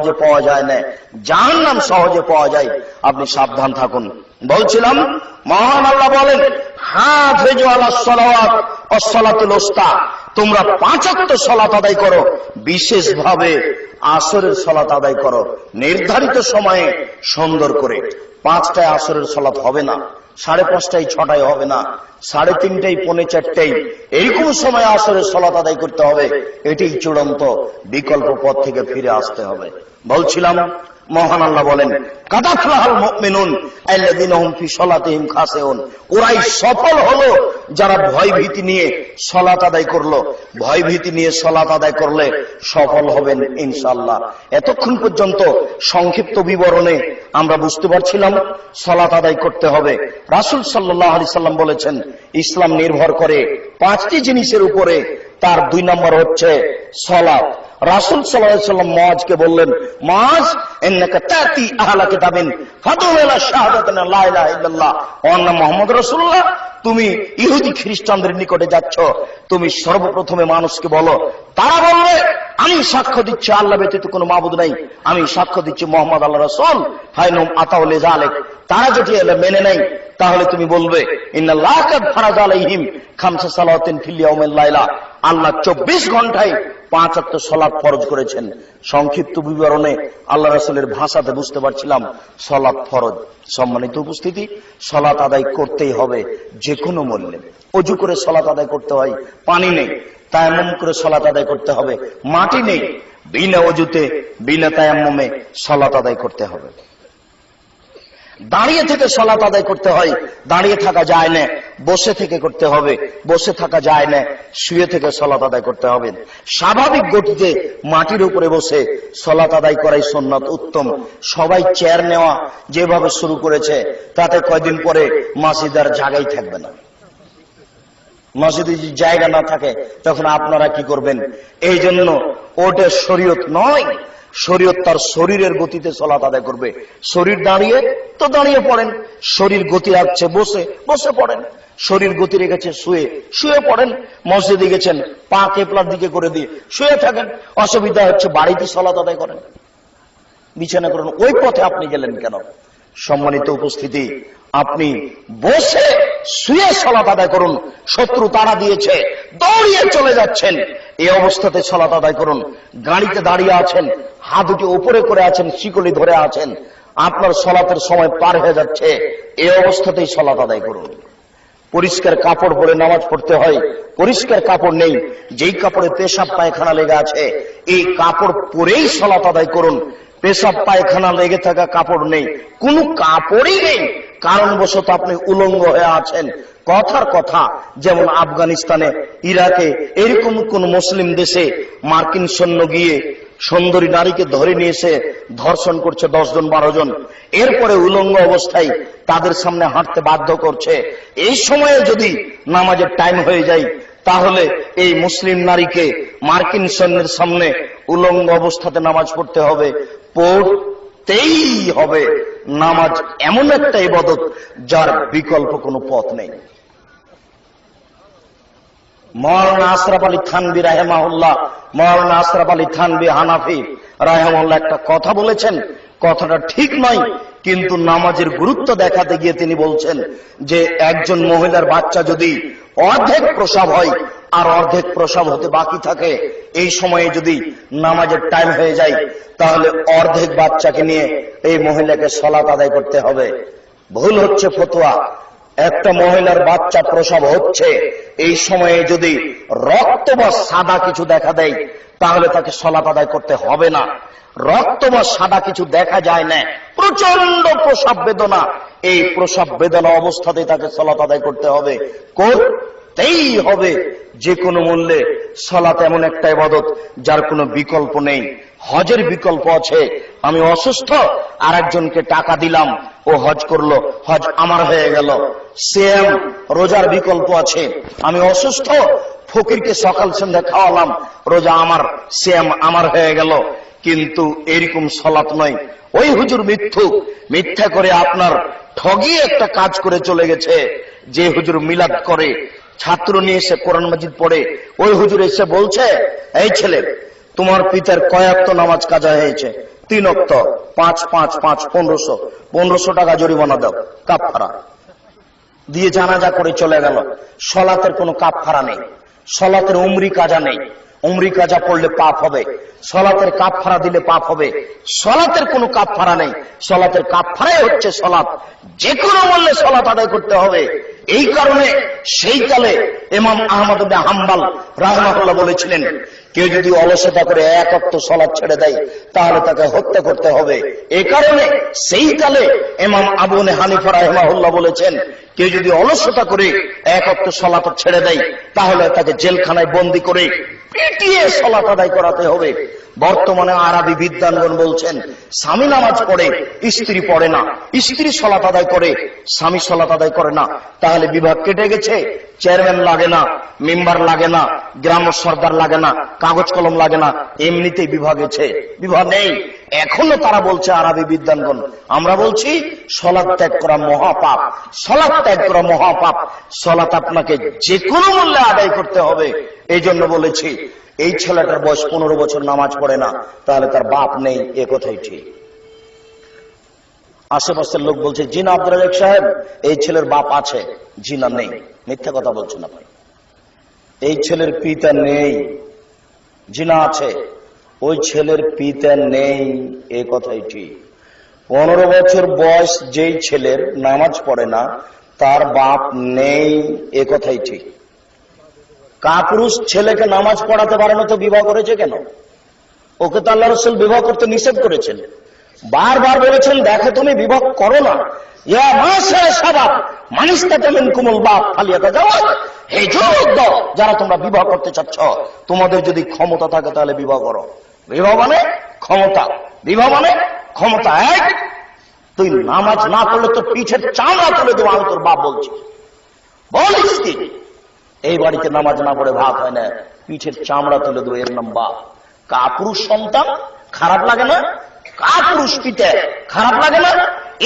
সহজে পাওয়া যায় না। যার নাম সহজে পাওয়া যায়। আপনি সাবধান থাকুন। বলছিলাম, মহান আল্লাহ বলেন তোমরা পাঁচাত্তর সলাত আদায় করো। বিশেষভাবে আসরের সলাত আদায় করো। নির্ধারিত সময়ে সুন্দর করে। পাঁচটায় আসরের সলাত হবে না, সাড়ে পাঁচটায় ছটায় হবে না, সাড়ে তিনটায়, পৌনে চারটায় এইরকম সময় আসরের সলাত আদায় করতে হবে। এটি চূড়ান্ত বিকল্প পথ থেকে ফিরে আসতে হবে। বলছিলাম মহান আল্লাহ বলেন ওরাই সফল হলো যারা ভয় ভীতি নিয়ে আদায় করল। ভয় ভীতি নিয়ে আদায় করলে সফল হবেন এতক্ষণ পর্যন্ত সংক্ষিপ্ত বিবরণে আমরা বুঝতে পারছিলাম, সলাত আদায় করতে হবে। রাসূল সাল্লাল্লাহু আলাইহি সাল্লাম বলেছেন, ইসলাম নির্ভর করে পাঁচটি জিনিসের উপরে। তার দুই নম্বর হচ্ছে সলাত। রাসুল সাল্লাম মজকে বললেন তুমি ইহুদি খ্রিস্টানদের নিকটে যাচ্ছ, তুমি সর্বপ্রথমে মানুষকে বলো, তারা বলবে, আমি সাক্ষ্য দিচ্ছি, আল্লাহ ব্যতীত কোনো মাবুদ নাই, আমি সাক্ষ্য দিচ্ছি মোহাম্মদ আল্লাহ রসুল হাইনুম আতাউলে জালেক তারা যদি এলে মেনে নেই তাহলে তুমি বলবে আল্লাহ চব্বিশ ঘন্টায় পাঁচ আত্ম সলাপ ফরজ করেছেন। সংক্ষিপ্ত বিবরণে আল্লাহ রাসুলের ভাষাতে বুঝতে পারছিলাম, সলাপ ফরজ। সম্মানিত উপস্থিতি, সলাত আদায় করতেই হবে যে কোনো মূল্যে। অজু করে সলাত আদায় করতে হয়, পানি নেই, তায়াম্মম করে সলাত আদায় করতে হবে, মাটি নেই। বিনা অজুতে, বিনা তায়াম্মমে সলাত আদায় করতে হবে। দাঁড়িয়ে থেকে সলাত আদায় করতে হয়। দাঁড়িয়ে থাকা যায় না। বসে থেকে করতে হবে। বসে থাকা যায় না। শুয়ে থেকে সলাত আদায় করতে হবে। স্বাভাবিক গতিতে মাটির উপরে বসে সলাত আদায় করাই সন্ন্যত উত্তম। সবাই চেয়ার নেওয়া যেভাবে শুরু করেছে, তাতে কয়দিন পরে মাসিদার জায়গায় থাকবে না। মসজিদে যদি জায়গা না থাকে, তখন আপনারা কি করবেন? এই জন্য ওটা শরীয়ত নয় শরীয়ত তার শরীরের গতিতে চলাত আদায় করবে। শরীর দাঁড়িয়ে তো দাঁড়িয়ে পড়েন। শরীর গতি রাখছে বসে বসে পড়েন। শরীর গতি রেখেছে, শুয়ে শুয়ে পড়েন। মসজিদে গেছেন, পা কেপলার দিকে করে দিয়ে শুয়ে থাকেন। অসুবিধা হচ্ছে, বাড়িতে চলাত আদায় করেন। বিছানা করেন, ওই পথে আপনি গেলেন কেন? সম্মানিত উপস্থিতি, আপনি বসে, শুয়ে সলাত আদায় করুন। শত্রু তারা দিয়েছে, দৌড়িয়ে চলে যাচ্ছেন। এই অবস্থাতে সলাত আদায় করুন। গাড়িতে দাঁড়িয়ে আছেন, হাত দুটি উপরে করে আছেন, শিকলি ধরে আছেন। আপনার সলাতের সময় পার হয়ে যাচ্ছে। এই অবস্থাতেই সলাত আদায় করুন। পরিষ্কার কাপড় পরে নামাজ পড়তে হয়। পরিষ্কার কাপড় নেই। যেই কাপড়ে পেশাব পায়খানা লেগে আছে, এই কাপড় পরেই সলাত আদায় করুন। পেশাব পায়খানা লেগে থাকা কাপড় নেই। কোনো কাপড়ই নেই। কারণবশত আপনি উলঙ্গ হয়ে আছেন। কথার কথা, যেমন আফগানিস্তানে, ইরাকে, এরকম কোন মুসলিম দেশে মার্কিন সৈন্য গিয়ে সুন্দরী নারীকে ধরে নিয়ে এসে ধর্ষণ করছে দশ জন, বারো জন। এরপরে উলঙ্গ অবস্থায় তাদের সামনে হাঁটতে বাধ্য করছে। এই সময়ে যদি নামাজের টাইম হয়ে যায়, তাহলে এই মুসলিম নারীকে মার্কিন সৈন্যের সামনে উলঙ্গ অবস্থাতে নামাজ পড়তে হবে। পড়তেই হবে। নামাজ এমন একটা ইবাদত যার বিকল্প কোনো পথ নেই। মৌলানা আশরাফ আলী থানবি রাহেমাহুল্লাহ, মৌলানা আশরাফ আলী থানবি হানাফি রাহেমাল্লাহ একটা কথা বলেছেন, কথাটা ঠিক নয়। কিন্তু নামাজের গুরুত্ব দেখাতে গিয়ে তিনি বলছেন যে একজন মহিলার বাচ্চা যদি অর্ধেক প্রসাব হয় আর অর্ধেক প্রসব হতে বাকি থাকে, এই সময়ে যদি নামাজের টাইম হয়ে যায়, তাহলে অর্ধেক বাচ্চাকে নিয়ে এই মহিলাকে সলাত আদায় করতে হবে। ভুল হচ্ছে ফতোয়া। একটা মহিলার বাচ্চা প্রসব হচ্ছে, এই সময়ে যদি রক্ত বা সাদা কিছু দেখা দেয়, তাহলে তাকে সলাপ আদায় করতে হবে না। রক্ত বা সাদা কিছু দেখা যায় না প্রচণ্ড প্রসব বেদনা। এই প্রসব বেদনা অবস্থাতে তাকে সলাপ আদায় করতে হবে। করতেই হবে যে কোনো মূল্যে। সলাত এমন একটা ইবাদত যার কোনো বিকল্প নেই। হজের বিকল্প আছে। আমি অসুস্থ আর একজনকে টাকা দিলাম, ও হজ করল, হজ আমার হয়ে গেল। সেম রোজার বিকল্প আছে। আমি অসুস্থ, ফকিরকে সকাল সন্ধ্যা খাওয়ালাম, রোজা আমার সেম আমার হয়ে গেল। কিন্তু এরকম সলাত নয়। ওই হুজুর মিথ্যু। মিথ্যা করে আপনার ঠগিয়ে একটা কাজ করে চলে গেছে। যে হুজুর মিলাদ করে ছাত্র নিয়ে এসে কোরআন মাজিদ পড়ে, ওই হুজুর এসে বলছে, এই ছেলে, তোমার পিতার কয়াক্ত নামাজ কাজা হয়েছে, তিন অক্ত, পাঁচ পাঁচ পাঁচ, পনেরোশো পনেরোশো টাকা জরিমানা দাও কাপফারা দিয়ে জানাজা করে চলে গেল। সলাতের কোনো কাপফারা নেই, সলাতের উমরি কাজা নেই, উমরি কাজা পড়লে পাপ হবে, সলাতের কাপ ফাড়া দিলে পাপ হবে, সলাতের কোনো কাপ ফাড়া নেই, সলাতের কাপ ফাড়াই হচ্ছে সলাৎ যে কোনো মূল্যে সলাৎ আদায় করতে হবে। এই কারণে সেই কালে এমাম আহমদ হাম্বাল রাহমাতুল্লাহ বলেছিলেন, কেউ যদি অলসতা করে এক অক্ত সলাৎ ছেড়ে দেয়, তাহলে তাকে হত্যা করতে হবে। এ কারণে সেই কালে এমাম আবুনে হানিফা রাহমাহুল্লাহ বলেছেন, কেউ যদি অলসতা করে এক অক্ত সলাৎ ছেড়ে দেয়, তাহলে তাকে জেলখানায় বন্দি করে পিটিয়ে সলাৎ আদায় করাতে হবে। বর্তমানে আরবি বিদ্যানগণ বলছেন, স্বামী নামাজ পড়ে, স্ত্রী পড়ে না। স্ত্রী সলাত আদায় করে, স্বামী সলাত আদায় করে না। তাহলে বিভাগ কেটে গেছে। চেয়ারম্যান লাগে না, মেম্বার লাগে না, গ্রাম সর্দার লাগে না, কাগজ কলম লাগে না, এমনিতেই বিভাগ গেছে। বিভাগ নেই। এখনও তারা বলছে আরবি বিদ্যানগণ আমরা বলছি সলাৎ ত্যাগ করা মহাপাপ। সলাৎ ত্যাগ করা মহাপাপ। সলাৎ আপনাকে যে কোনো মূল্যে আদায় করতে হবে। এই জন্য বলেছি এই ছেলেটার বয়স পনেরো বছর, নামাজ পড়ে না, তাহলে তার বাপ নেই, এ কথাই ঠিক। আশেপাশের লোক বলছে, জিনা আব্দুল সাহেব, এই ছেলের বাপ আছে, জিনা নেই। মিথ্যা কথা বলছেন আপনি এই ছেলের পিতা নেই, জিনা আছে। ওই ছেলের পিতা নেই, এ কথাই ঠিক। পনেরো বছর বয়স যেই ছেলের, নামাজ পড়ে না, তার বাপ নেই, এ কথাই ঠিক। কাপুরুষ ছেলেকে নামাজ পড়াতে পারে না তো বিবাহ করেছে কেন? ওকে তো আল্লাহ রসুল বিবাহ করতে নিষেধ করেছেন। বারবার বলেছেন, দেখো তুমি বিবাহ করো না। যারা তোমরা বিবাহ করতে চাচ্ছ, তোমাদের যদি ক্ষমতা থাকে তাহলে বিবাহ করো। বিবাহ মানে ক্ষমতা। বিবাহ মানে ক্ষমতা, এক। তুই নামাজ না পড়লে তোর পিঠের চামড়া তুলে দেবো আমি তোর বাপ বলছি। বলিস এই বাড়িতে নামাজ না পড়ে ভাত হয় না, পিঠের চামড়া তুলে দেবো, এর নাম বাপ। কাপুরুষ সন্তান, খারাপ লাগে না? কাপুরুষ পিতে খারাপ লাগে না?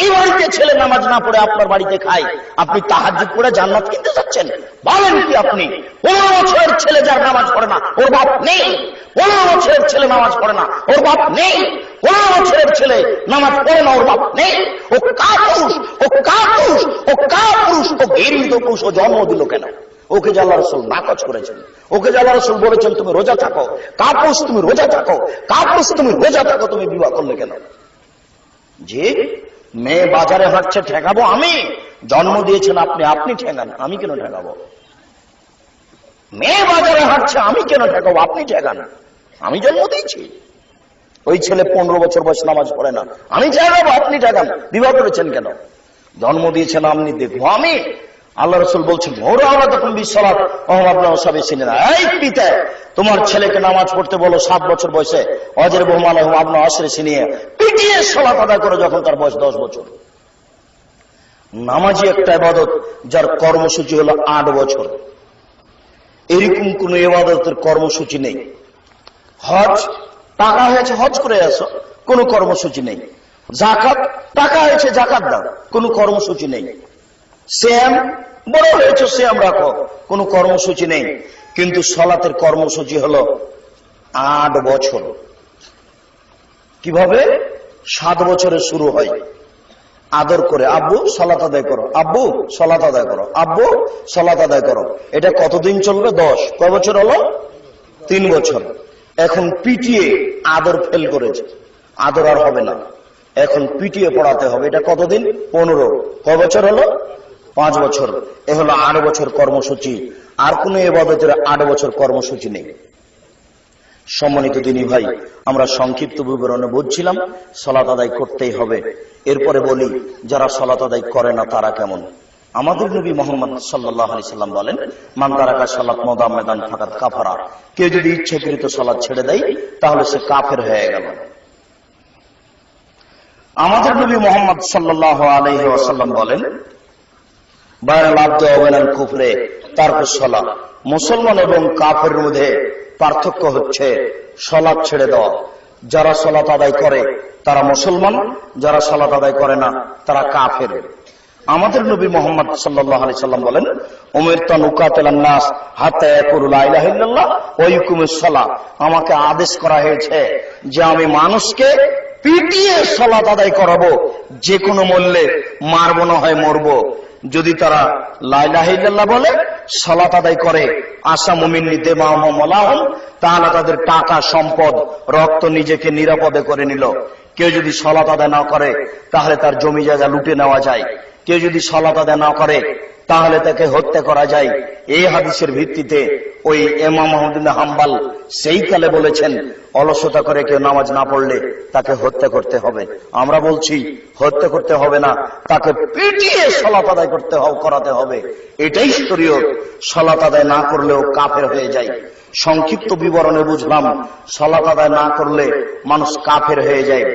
এই বাড়িতে ছেলে নামাজ না পড়ে আপনার বাড়িতে খায়, আপনি তাহাজ পড়ে জান্নাত কিনতে যাচ্ছেন। বলেন কি আপনি? পনেরো বছরের ছেলে যার নামাজ পড়ে না, ওর বাপ নেই। পনেরো বছরের ছেলে নামাজ পড়ে না, ওর বাপ নেই। পনেরো বছরের ছেলে নামাজ পড়ে না, ওর বাপ নেই। ও কাপুরুষ ও কাপুরুষ ও কাপুরুষ, ও ঘৃণিত পুরুষ ও জন্ম দিল কেন? ওকে জাল্লা রসুল নাকচ করেছেন, ওকে জাল্লা রসুল বলেছেন তুমি রোজা থাকো কাপুস তুমি রোজা থাকো কাপুস তুমি রোজা থাকো, তুমি বিবাহ করলে কেন? যে মেয়ে বাজারে হাঁটছে, ঠেকাবো আমি। জন্ম দিয়েছেন আপনি আপনি ঠেকান আমি কেন ঠেকাবো? মেয়ে বাজারে হাঁটছে, আমি কেন ঠেকাবো, আপনি ঠেকান। আমি জন্ম দিয়েছি। ওই ছেলে পনেরো বছর বয়স, নামাজ পড়ে না। আমি ঠেকাবো, আপনি ঠেকান। বিবাহ করেছেন কেন? জন্ম দিয়েছেন, আপনি দেখব আমি। আল্লাহ রসুল বলছেন তোমার ছেলেকে নামাজ পড়তে বলো সাত বছর বয়সে, অজের বহুমান আপনার আশ্রে ছিনিয়ে পিটিয়ে সলাত আদায় করে যখন তার বয়স দশ বছর। নামাজি একটা ইবাদত, যার কর্মসূচি হলো আট বছর। এরকম কোন ইবাদতের কর্মসূচি নেই। হজ, টাকা হয়েছে, হজ করে আসো, কোনো কর্মসূচি নেই। জাকাত টাকা হয়েছে জাকাত দাও, কোনো কর্মসূচি নেই। শ্যাম বড় হয়েছে শ্যাম রাখো, কোনো কর্মসূচি নেই। কিন্তু সলাতের কর্মসূচি হলো আট বছর। কীভাবে? সাত বছরে শুরু হয়। আদর করে, আব্বু, সলাত আদায় করো। আব্বু, সলাত আদায় করো। আব্বু, সলাত আদায় করো। এটা কতদিন চলবে? দশ। কয় বছর হলো? তিন বছর। এখন পিটিয়ে আদর ফেল করেছে। আদর আর হবে না। এখন পিটিয়ে পড়াতে হবে। এটা কতদিন? পনেরো। কয় বছর হলো? পাঁচ বছর। এ হলো আট বছর কর্মসূচি। আর কোন এবাদতের আট বছর কর্মসূচি নেই। সম্মানিত দিনী ভাই, আমরা সংক্ষিপ্ত বিবরণে বুঝছিলাম, সলাত আদায় করতেই হবে। এরপরে বলি, যারা সলাত আদায় করে না, তারা কেমন? আমাদের নবী মোহাম্মদ সাল্লাহ সাল্লাম বলেন, মান তারাকা সালাত মদাম মেদান ফাঁকাত কাফারা। কেউ যদি ইচ্ছাকৃত সলাদ ছেড়ে দেয়, তাহলে সে কাফের হয়ে গেল। আমাদের নবী মোহাম্মদ সাল্লাহ আলহি আসাল্লাম বলেন কুফরে, তারপর সলা মুসলমান এবং কাফের মধ্যে পার্থক্য হচ্ছে সলাপ ছেড়ে দেওয়া। যারা সলাত আদায় করে, তারা মুসলমান, যারা সলাত আদায় করে না, তারা কাফের। আমাদের নবী মোহাম্মদ সাল্লাহ আলি সাল্লাম বলেন হাতে আমাকে আদেশ করা হয়েছে যে আমি মানুষকে পিটিয়ে সলাত আদায় করাবো, যে কোনো মূল্যে মারবো না হয় মরবো। যদি তারা লাইলাহিল্লাহ বলে, সলাত আদায় করে, আশা মুমিন নিতে মাহমলাহম তাহলে তাদের টাকা, সম্পদ, রক্ত নিজেকে নিরাপদে করে নিল। কেউ যদি সলাত আদায় না করে, তাহলে তার জমি জায়গা লুটে নেওয়া যায়। কেউ যদি সলাত আদায় না করে তাহলে তাকে হত্যা করা যায়। এই হাদিসের ভিত্তিতে ওই এমাম মাহমুদিন হাম্বাল সেই কালে বলেছেন, অলসতা করে কেউ নামাজ না পড়লে তাকে হত্যা করতে হবে। আমরা বলছি, হত্যা করতে হবে না, তাকে পিটিয়ে সলাত আদায় করতে করাতে হবে। এটাই স্তরীয় সলাত আদায় না করলেও কাফের হয়ে যায়। সংক্ষিপ্ত বিবরণে বুঝলাম, সলাত আদায় না করলে মানুষ কাফের হয়ে যায়।